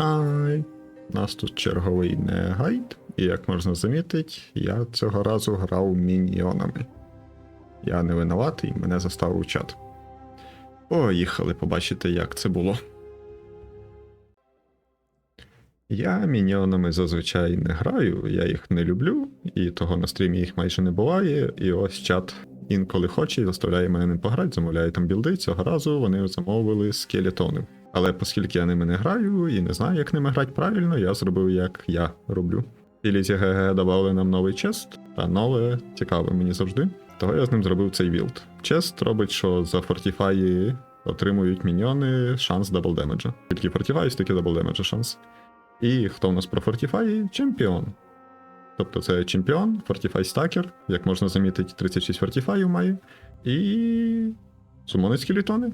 Хай. У нас тут черговий не гайд, і як можна замітити, я цього разу грав міньйонами. Я не винуватий, мене заставив чат. Поїхали побачити, як це було. Я міньйонами зазвичай не граю, я їх не люблю, і того на стрімі їх майже не буває. І ось чат інколи хоче і заставляє мене ним пограти, замовляє там білди. Цього разу вони замовили скелетони. Але оскільки я ними не граю і не знаю, як ними грати правильно, я зробив як я роблю. І Лізі ГГ додали нам новий чест, а нове цікаве мені завжди. Того я з ним зробив цей білд. Чест робить, що за фортіфаї отримують міньйони шанс дабл демеджа. Тільки фортіфаї, стільки дабл демеджа шанс. І хто у нас про фортіфаї? Чемпіон. Тобто це чемпіон, фортіфай стакер, як можна замітити, 36 фортіфаїв має. І. сумонить скелетони.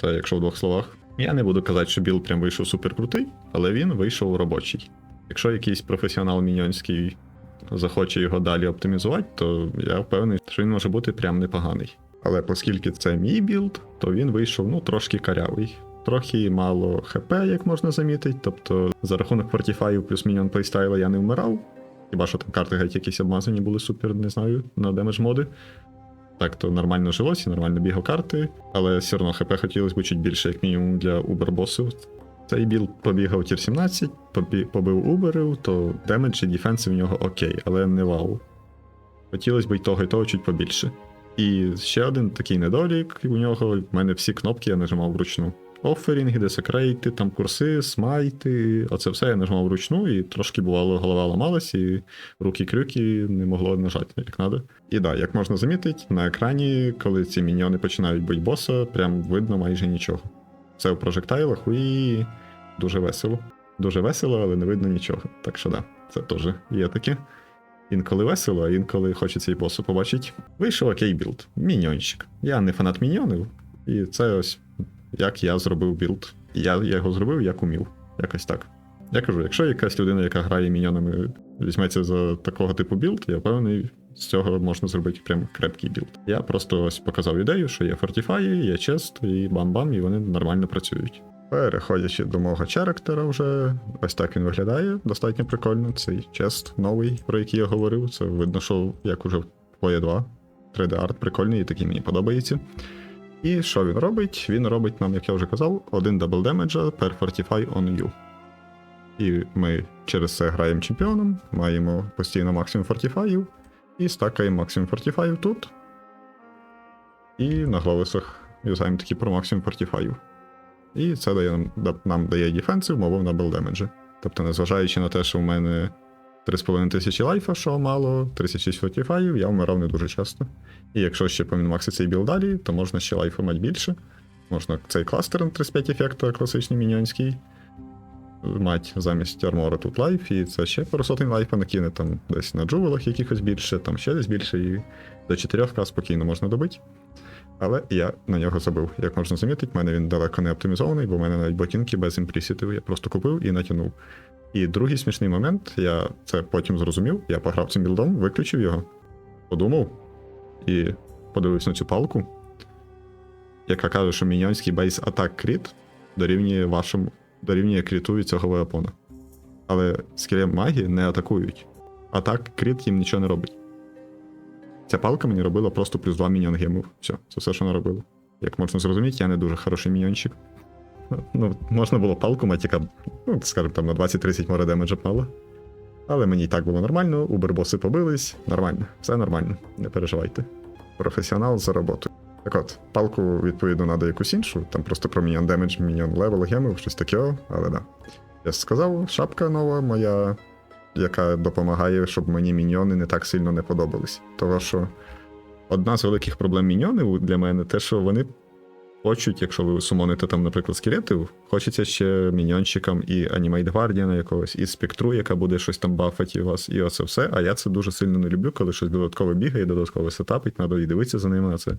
Це якщо в двох словах. Я не буду казати, що білд прям вийшов супер крутий, але він вийшов робочий. Якщо якийсь професіонал міньйонський захоче його далі оптимізувати, то я впевнений, що він може бути прям непоганий. Але оскільки це мій білд, то він вийшов ну трошки карявий. Трохи мало ХП, як можна замітити. Тобто за рахунок фортіфаїв плюс міньон плейстайла я не вмирав. Хіба що там карти геть якісь обмазані були супер, не знаю, на демедж моди. Так, то нормально жилось і нормально бігав карти, але все одно ХП хотілося б чуть більше, як мінімум, для убер-босів. Цей біл побігав тір 17, побі- побив уберів, то демедж і дефенси в нього окей, але не вау. Хотілося б і того, і того чуть побільше. І ще один такий недолік у нього. В мене всі кнопки я нажимав вручну. Оферінги, десекрейти, там курси, смайти. Оце все я нажимав вручну, і трошки бувало голова ламалась, і руки-крюки не могло нажати як треба. І да, як можна замітити, на екрані, коли ці міньйони починають бити боса, прям видно майже нічого. Це в прожектайлах і дуже весело. Дуже весело, але не видно нічого. Так що да, це теж є таке. Інколи весело, а інколи хочеться і босу побачити. Вийшов окей білд. Міньйончик. Я не фанат міньйонів, і це ось як я зробив білд. Я його зробив, як умів. Якось так. Я кажу, якщо якась людина, яка грає міньйонами, візьметься за такого типу білд, я впевнений, з цього можна зробити прям крепкий білд. Я просто ось показав ідею, що є фортіфаї, є чест, і бам-бам, і вони нормально працюють. Переходячи до мого черактера, вже ось так він виглядає. Достатньо прикольно. Цей чест новий, про який я говорив. Це видно, що як уже в 2 3D-арт прикольний і такий мені подобається. І що він робить? Він робить нам, як я вже казав, один дабл демеджа per Fortify on you. І ми через це граємо чемпіоном, маємо постійно максимум фортіфаїв, і стакаємо максимум фортіфаїв тут. І на глависах юзаємо такі про максимум фортіфаїв. І це дає нам, нам дає дефенсив, мовив на демеджі. Тобто, незважаючи на те, що в мене 3,5 тисячі лайфа, що мало, 36 фортіфаїв, я вмирав не дуже часто. І якщо ще помінмаксити цей білд далі, то можна ще лайфа мати більше. Можна цей кластер на 35 ефекта, класичний міньйонський. Мать замість армора тут лайф, і це ще пару сотень лайфа накине там десь на джувелах якихось більше, там ще десь більше, і до 4К спокійно можна добити. Але я на нього забив. Як можна замітити, в мене він далеко не оптимізований, бо в мене навіть ботинки без імплісітів. Я просто купив і натягнув. І другий смішний момент, я це потім зрозумів, я пограв цим білдом, виключив його, подумав і подивився на цю палку, яка каже, що міньйонський бейс атак кріт дорівнює вашому дорівнює кріту від цього веапона. Але скеле маги не атакують. Атак кріт їм нічого не робить. Ця палка мені робила просто плюс 2 міньйон гемів. Все, це все, що вона робила. Як можна зрозуміти, я не дуже хороший міньйончик. Ну, можна було палку мати, яка, ну, скажімо, там на 20-30 море демеджа пала. Але мені і так було нормально, убербоси побились, нормально, все нормально, не переживайте. Професіонал за роботу. Так от, палку, відповідно, треба якусь іншу, там просто про міньон демедж, міньон левел, гемів, щось таке, але да. Я сказав, шапка нова моя, яка допомагає, щоб мені міньйони не так сильно не подобались. Того що одна з великих проблем міньйонів для мене те, що вони хочуть, якщо ви сумоните там, наприклад, скелетів, хочеться ще міньйончикам і Animate Guardian якогось, і спектру, яка буде щось там бафати вас, і оце все. А я це дуже сильно не люблю, коли щось додатково бігає, додатково сетапить, треба і дивитися за ними на це.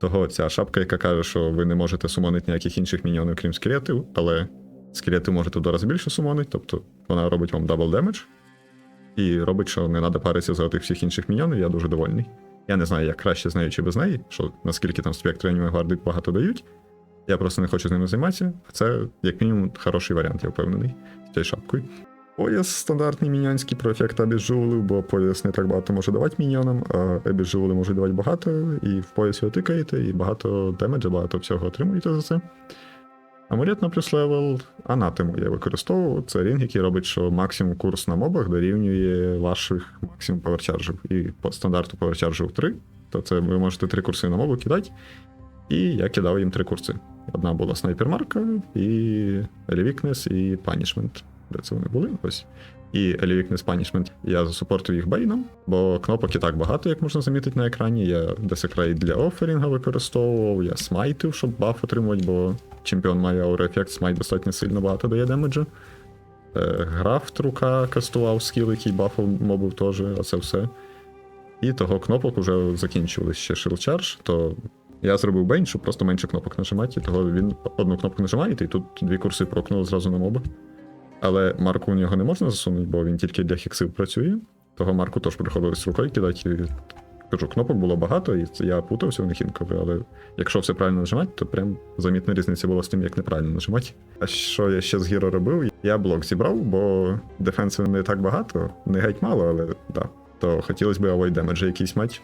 Того ця шапка, яка каже, що ви не можете сумонити ніяких інших міньйонів, крім скелетів, але скелети можете в два рази більше сумонити, тобто вона робить вам дабл демедж. І робить, що не треба паритися за тих всіх інших міньйонів, я дуже довольний. Я не знаю, як краще з нею чи без неї, що наскільки там спектри аніме гварди багато дають. Я просто не хочу з ними займатися. Це, як мінімум, хороший варіант, я впевнений, з цією шапкою. Пояс стандартний міньонський про ефект абіжулу, бо пояс не так багато може давати міньонам, а абіжули можуть давати багато, і в пояс ви тикаєте, і багато демеджа, багато всього отримуєте за це. Амулет на плюс левел, анатему я використовував. Це рінг, який робить, що максимум курс на мобах дорівнює ваших максимум поверчаржів. І по стандарту поверчаржів 3, то це ви можете три курси на мобу кидати. І я кидав їм три курси. Одна була снайпермарка, і Елівікнес, і Punishment. Де це вони були? Ось. І Елівікнес Punishment. Я засупортив їх бейном, бо кнопок і так багато, як можна замітити на екрані. Я Desecrate для оферінга використовував, я смайтив, щоб баф отримувати, бо чемпіон має аура ефект, смайт достатньо сильно багато дає демеджа. Е, Графт рука кастував скіл, який бафав мобив теж, а це все. І того кнопок вже закінчувались ще Shield Charge, то я зробив бейн, щоб просто менше кнопок нажимати, і того він одну кнопку нажимаєте, і тут дві курси прокнули зразу на моба. Але марку у нього не можна засунути, бо він тільки для хіксів працює. Того марку теж приходилось рукою кидати. Кажу, кнопок було багато, і я путався в них інколи, але якщо все правильно нажимати, то прям замітна різниця була з тим, як неправильно нажимати. А що я ще з Гіро робив? Я блок зібрав, бо дефенсів не так багато, не геть мало, але да. То хотілося б авой демеджі якийсь мати.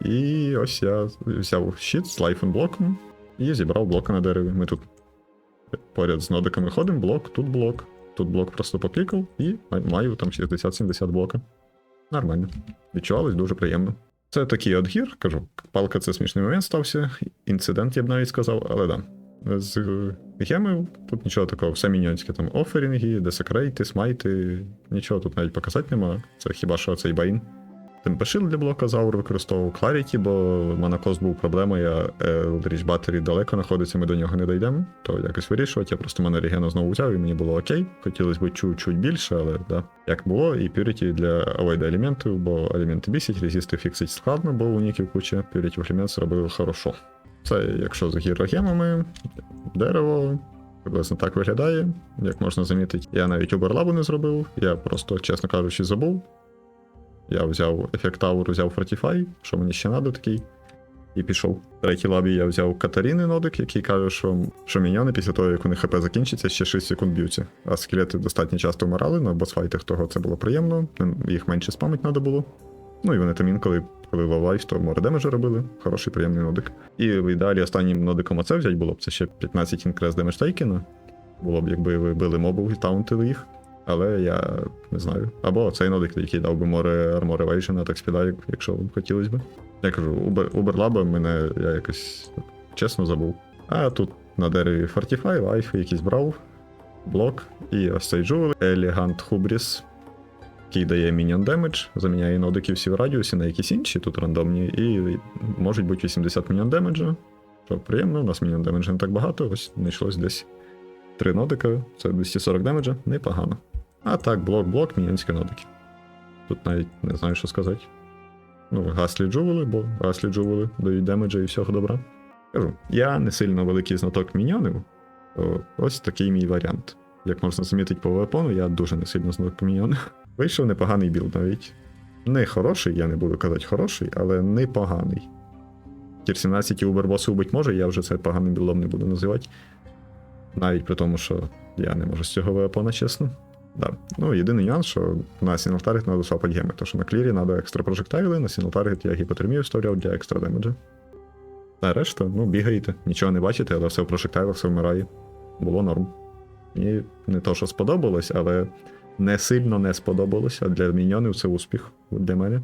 І ось я взяв щит з лайфенблоком і зібрав блока на дереві. Ми тут поряд з нодиками ходимо, блок, тут блок, тут блок просто поклікав і маю там 60-70 блока. Нормально. Відчувалось дуже приємно. Це такий от кажу, палка це смішний момент стався, інцидент, я б навіть сказав, але да. З е, тут нічого такого, все міньонське, там оферінги, десекрейти, смайти, нічого тут навіть показати нема. Це хіба що цей байн. Темпешил для блока Заур використовував Clarity, бо Монакос був проблемою, а Eldritch Battery далеко знаходиться, ми до нього не дійдемо, то якось вирішувати. Я просто мене регіону знову взяв і мені було окей. Хотілося б чуть-чуть більше, але да. Як було, і Purity для авойда елементів, бо елементи бісять, резисти фіксить складно, бо у ніків куча, Purity в елемент зробили хорошо. Це якщо з гірогемами, дерево. Приблизно так виглядає, як можна замітити. Я навіть оберлабу не зробив, я просто, чесно кажучи, забув. Я взяв ефект ауру, взяв Fortify, що мені ще треба такий. І пішов. В третій лабі я взяв Катаріни нодик, який каже, що, що міньони після того, як у них ХП закінчиться, ще 6 секунд б'ються. А скелети достатньо часто вмирали, на босфайтах того це було приємно, їх менше спамить треба було. Ну і вони там інколи, коли в лайф, то море демеджа робили. Хороший приємний нодик. І в ідеалі останнім нодиком оце взяти було б це ще 15 інкрес демедж тейкена. Було б, якби ви били мобів і таунтили їх. Але я не знаю. Або цей нодик, який дав би море Armor Evasion, так спідаю, якщо хотілося б. Я кажу, Uber, Uberlab мене я якось чесно забув. А тут на дереві Fortify, Life, якийсь брав, блок, і ось цей джувел, Elegant Hubris, який дає Minion Damage, заміняє нодики всі в радіусі на якісь інші, тут рандомні, і можуть бути 80 Minion Damage. Що приємно, у нас Minion Damage не так багато, ось знайшлось десь. Три нодика, це 240 демеджа, непогано. А так, блок-блок, мінянські нодики. Тут навіть не знаю, що сказати. Ну, гаслі джувели, бо гаслі джувели дають демеджа і всього добра. Кажу, я не сильно великий знаток міньйонів. то Ось такий мій варіант. Як можна замітити по вепону, я дуже не сильно знаток міньйонів. Вийшов непоганий білд навіть. Не хороший, я не буду казати хороший, але непоганий. Тір 17 і убербоси убить може, я вже це поганим білдом не буду називати. Навіть при тому, що я не можу з цього вепона, чесно. Да. Ну, єдиний нюанс, що на сінглтаргет треба свапати геми, тому що на клірі треба екстра прожектайли, на сінглтаргет я гіпотермію вставляв для екстра демеджа. А решта, ну, бігаєте, нічого не бачите, але все в прожектайлах, все вмирає. Було норм. Мені не то, що сподобалось, але не сильно не сподобалось, а для міньйонів це успіх для мене.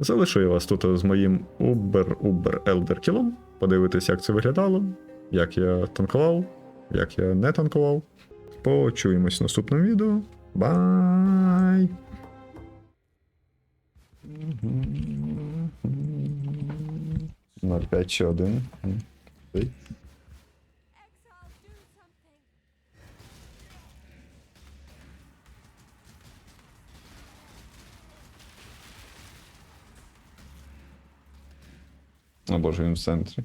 Залишую вас тут з моїм Uber-Uber Elder кілом. Подивитись, як це виглядало, як я танкував, як я не танкував. Почуємось в наступному відео. Бай! Ноль п'ять чи один. О боже, він в центрі.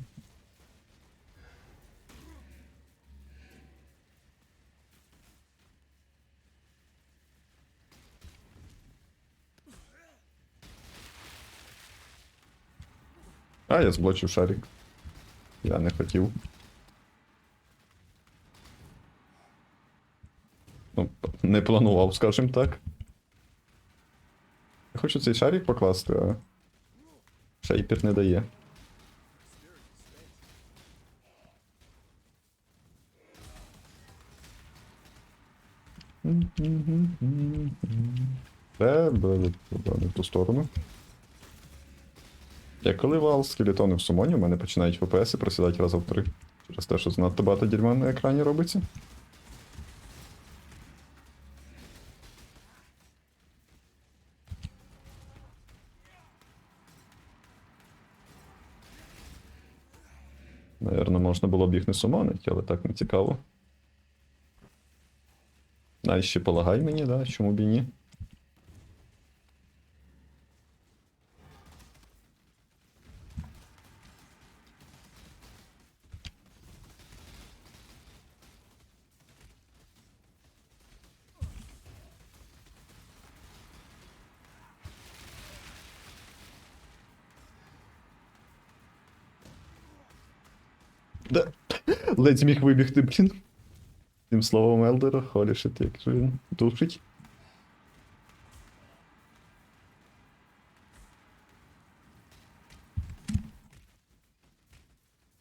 я зблочив шарик. Я не хотів. Ну, Не планував, скажімо так. Я хочу цей шарик покласти, а. Шейпер не дає. Треба в ту сторону. Я коли вал скелетони в сумоні, у мене починають ФПС просідати разом в три. Через те, що занадто багато дерьма на екрані робиться. Наверно, можна було б їх не сумонити, але так не цікаво. А ще полагай мені, да? Чому б і ні? Да. Ледь зміг вибігти, блін. Тим словом Елдера, холішит, як же він душить.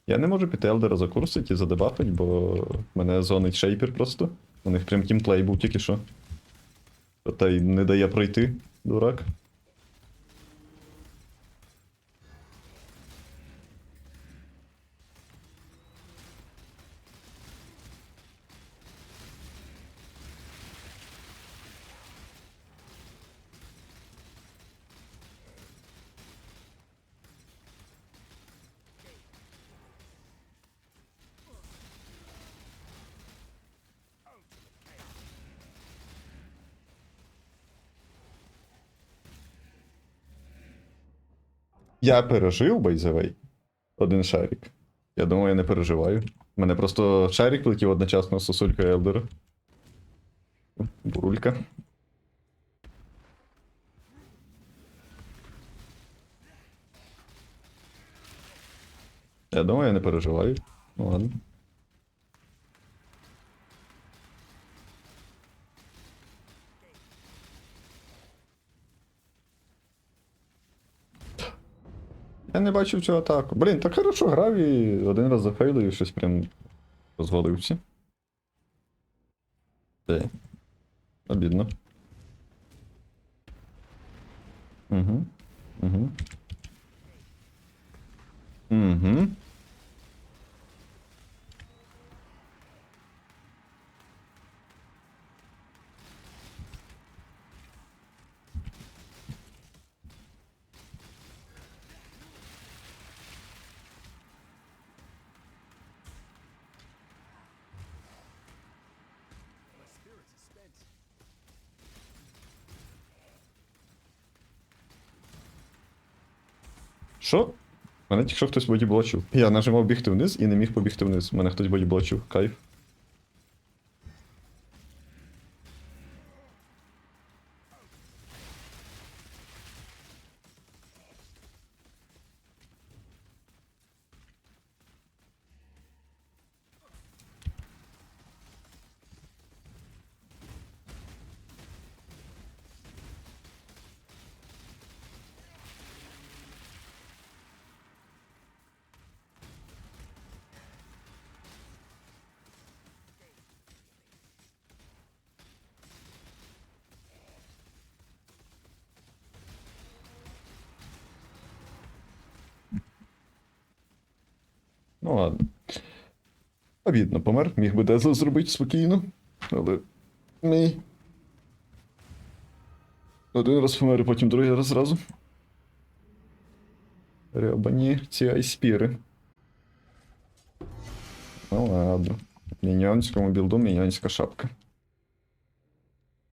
Я не можу піти Елдера закурсити і задебафить, бо мене зонить шейпер просто. У них прям тімплей був тільки що. Та й не дає пройти, дурак. Я пережив байзевей. Один шарик. Я думаю, я не переживаю. У мене просто шарик летів одночасно з сосулькою Елдера. Бурулька. Я думаю, я не переживаю. Ну ладно. Не бачив цю атаку. Блін, так хорошо грав і один раз зафейлив і щось прям розвалився. Де? Обідно. Угу. Угу. Угу. Що? Мене тільки що хтось бодіблочив. Я нажимав бігти вниз і не міг побігти вниз. Мене хтось бодіблочив. Кайф. Ну ладно. Обідно, помер. Міг би Дезл зробити спокійно. Але. Ні. Один раз помер, потім другий раз зразу. Рябані ці айспіри. Ну ладно. Міньонському білду міньонська шапка.